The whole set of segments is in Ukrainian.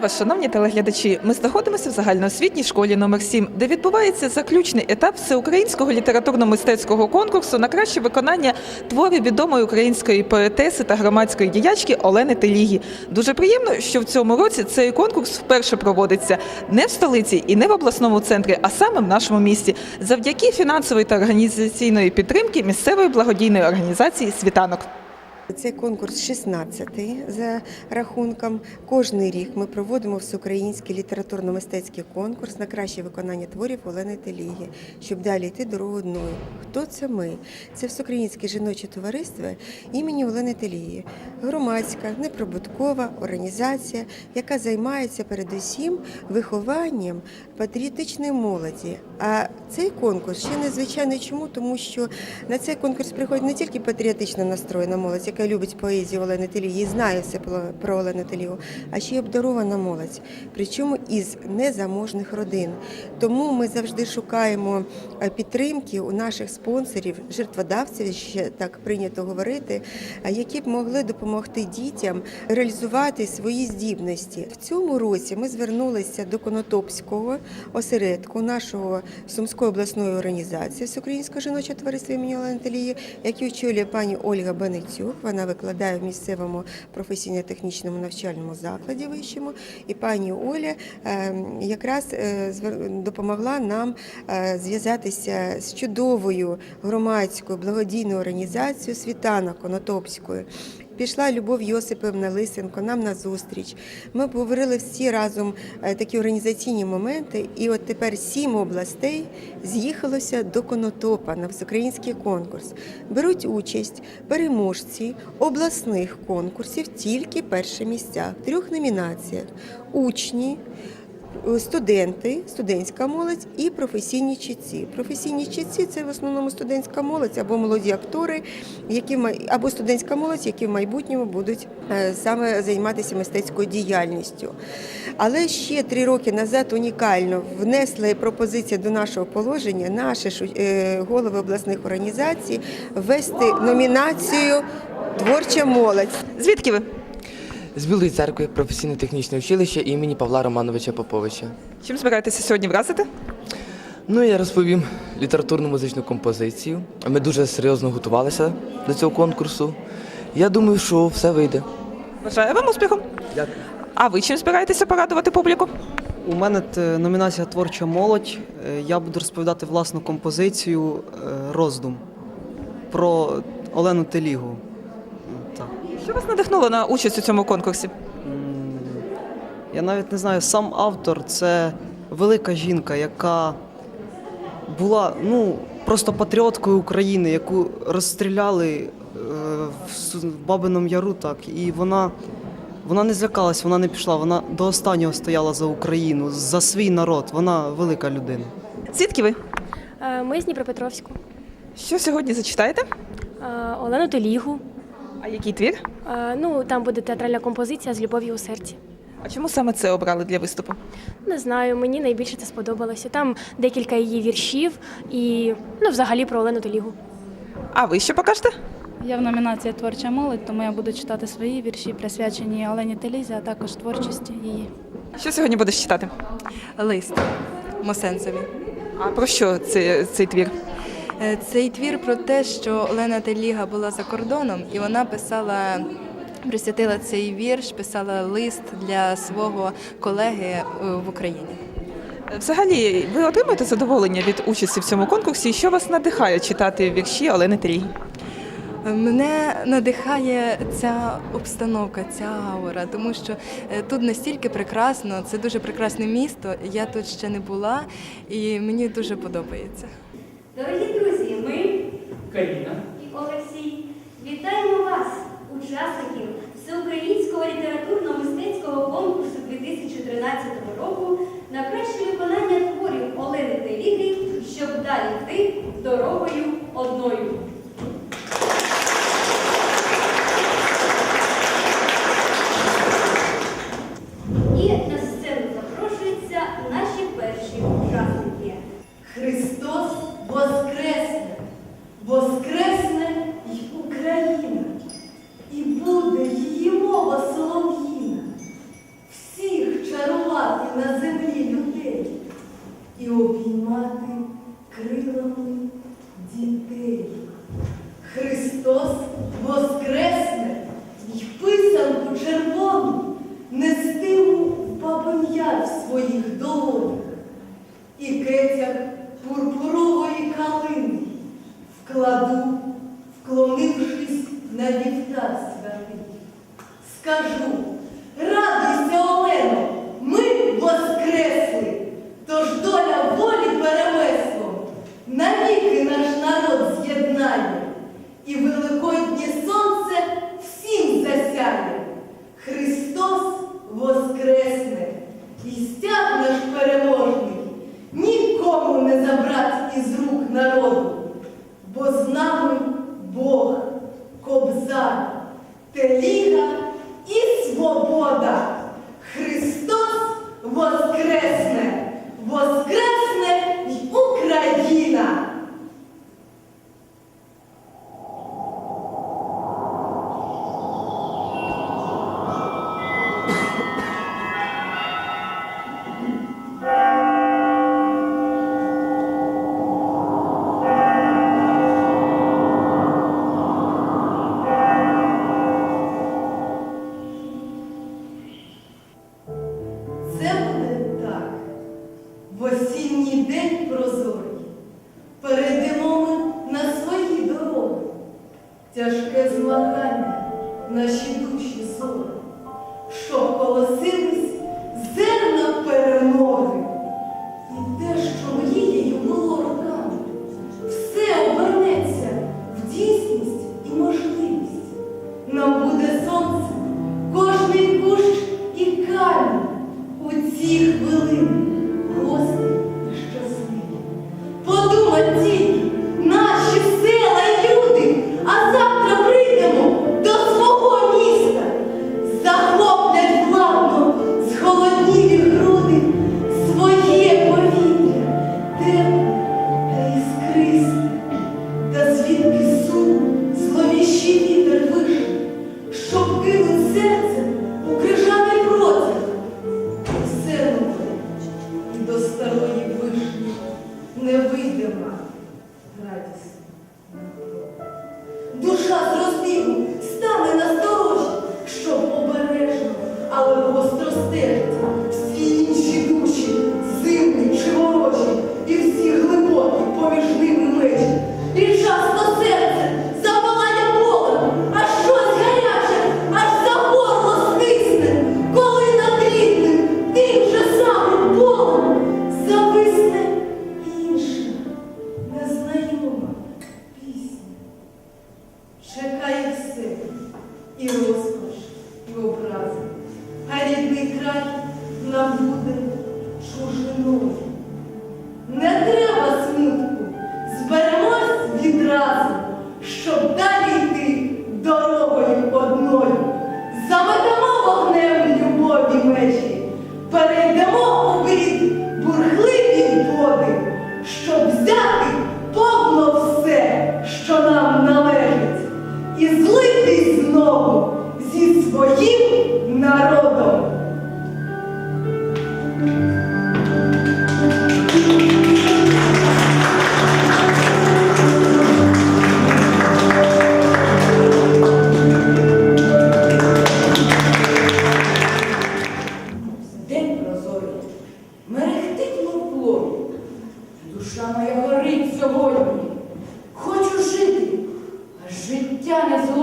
Вітаю вас, шановні телеглядачі. Ми знаходимося в загальноосвітній школі номер 7 де відбувається заключний етап всеукраїнського літературно-мистецького конкурсу на краще виконання творів відомої української поетеси та громадської діячки Олени Телігі. Дуже приємно, що в цьому році цей конкурс вперше проводиться не в столиці і не в обласному центрі, а саме в нашому місті, завдяки фінансової та організаційної підтримки місцевої благодійної організації Світанок. Цей конкурс 16-й за рахунком. Кожний рік ми проводимо всеукраїнський літературно-мистецький конкурс на краще виконання творів Олени Теліги, щоб далі йти дорогу одною. Хто це ми? Це всеукраїнське жіноче товариство імені Олени Теліги, громадська, неприбуткова організація, яка займається передусім вихованням патріотичної молоді. А цей конкурс ще незвичайний чому, тому що на цей конкурс приходить не тільки патріотично настроєна молодь, яка любить поезію Олени Теліги і знає все про- Олену Телігу, а ще й обдарована молодь, причому із незаможних родин. Тому ми завжди шукаємо е, підтримки у наших спонсорів, жертводавців, ще так прийнято говорити, е, які б могли допомогти дітям реалізувати свої здібності. В цьому році ми звернулися до Конотопського осередку нашого Сумської обласної організації Всеукраїнського жіночого товариства імені Олени Телії, який очолює пані Ольга Баницюк. Вона викладає в місцевому професійно-технічному навчальному закладі вищому. І пані Оля е, якраз е, допомогла нам е, зв'язатися з чудовою громадською благодійною організацією Світана Конотопською. Пішла Любов Йосипівна Лисенко нам на зустріч. Ми обговорили всі разом е, такі організаційні моменти, і от тепер сім областей з'їхалося до Конотопа на всеукраїнський конкурс. Беруть участь переможці обласних конкурсів тільки перші місця в трьох номінаціях: учні. Студенти, студентська молодь і професійні чітці. Професійні чітці це в основному студентська молодь або молоді актори, які або студентська молодь, які в майбутньому будуть е, саме займатися мистецькою діяльністю. Але ще три роки назад унікально внесли пропозицію до нашого положення наші е, голови обласних організацій ввести номінацію Творча молодь. Звідки ви? З Білої церкви професійно-технічне училище імені Павла Романовича Поповича. Чим збираєтеся сьогодні вразити? Ну я розповім літературну музичну композицію. Ми дуже серйозно готувалися до цього конкурсу. Я думаю, що все вийде. Бажаю вам успіху. Дякую. А ви чим збираєтеся порадувати публіку? У мене номінація Творча молодь. Е, Я буду розповідати власну композицію е, Роздум про Олену Телігу. Що вас надихнуло на участь у цьому конкурсі? Я навіть не знаю, сам автор це велика жінка, яка була ну, просто патріоткою України, яку розстріляли е, в Бабиному Яру, так, і вона. Вона не злякалась, вона не пішла, вона до останнього стояла за Україну, за свій народ. Вона велика людина. Звідки ви? Е, Ми з Дніпропетровську. Що сьогодні зачитаєте? Е, Олену Телігу. А який твір? Е, Ну, там буде театральна композиція з любов'ю у серці. А чому саме це обрали для виступу? Не знаю, мені найбільше це сподобалося. Там декілька її віршів і ну, взагалі про Олену Телігу. А ви що покажете? Я в номінації Творча молодь, тому я буду читати свої вірші, присвячені Олені Телізі, а також творчості її. Що сьогодні будеш читати? Лист Мосенцеві. А про що це, цей твір? Е, Цей твір про те, що Олена Теліга була за кордоном, і вона писала, присвятила цей вірш, писала лист для свого колеги е, в Україні. Взагалі, ви отримуєте задоволення від участі в цьому конкурсі? Що вас надихає читати вірші Олени? Е, Мене надихає ця обстановка, ця аура, тому що е, тут настільки прекрасно, це дуже прекрасне місто. Я тут ще не була, і мені дуже подобається. Дорогі друзі, ми Каріна і Олексій вітаємо вас, учасників Всеукраїнського літературно-мистецького конкурсу 2013 року на краще виконання творів Олени Теліги, щоб далі йти дорогою одною. І на сцену запрошуються наші перші учасники. Христос воскресне, воскресне й Україна, і буде її мова солов'їна. Всіх обіймати крилами дітей. Христос воскресне й писанку червону нестиму в бабин'ят в своїх долонях і кетях пурпурової калини вкладу, вклонившись на вівтар святий. Скажу, радуйся, Олено, ми воскресли, тож доля волі перемеслом навіки наш народ з'єднає, і великоднє сонце всім засяє. Христос воскресне, і стяг наш переможний. Нікому не забрать із рук народу, бо з нами Бог, Кобзар, Теліга і toda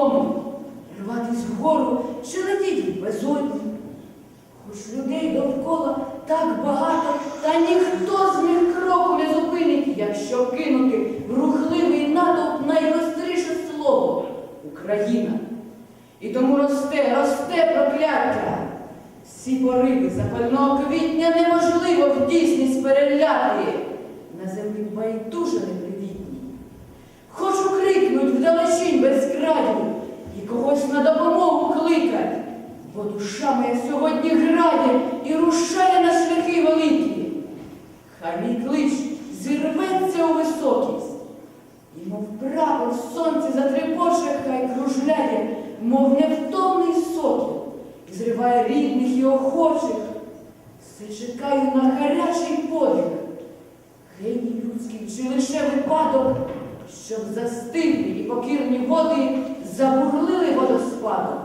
зломить. Рватись вгору чи летіть безодні. Хоч людей довкола так багато, та ніхто з них кроку не зупинить, якщо кинути в рухливий натовп найгостріше слово Україна. І тому росте, росте прокляття. Всі пориви запального квітня неможливо в дійсність переляти. На землі байдуже непривітні. Хочу крикнуть вдалечінь без краю і когось на допомогу кликать, бо душа моя сьогодні грає і рушає на шляхи великі. Хай мій клич зірветься у високість, і мов прапор в сонці затрепоче, хай кружляє, мов невтомний сокіл, і зриває рідних і охочих. Все чекаю на гарячий подих, геній людський чи лише випадок, щоб застиглі і покірні води забурлили водоспадом.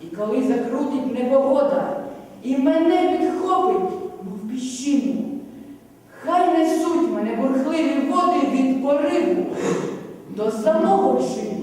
І коли закрутить непогода, і мене підхопить, мов піщину, хай несуть мене бурхливі води від пориву до самого життя.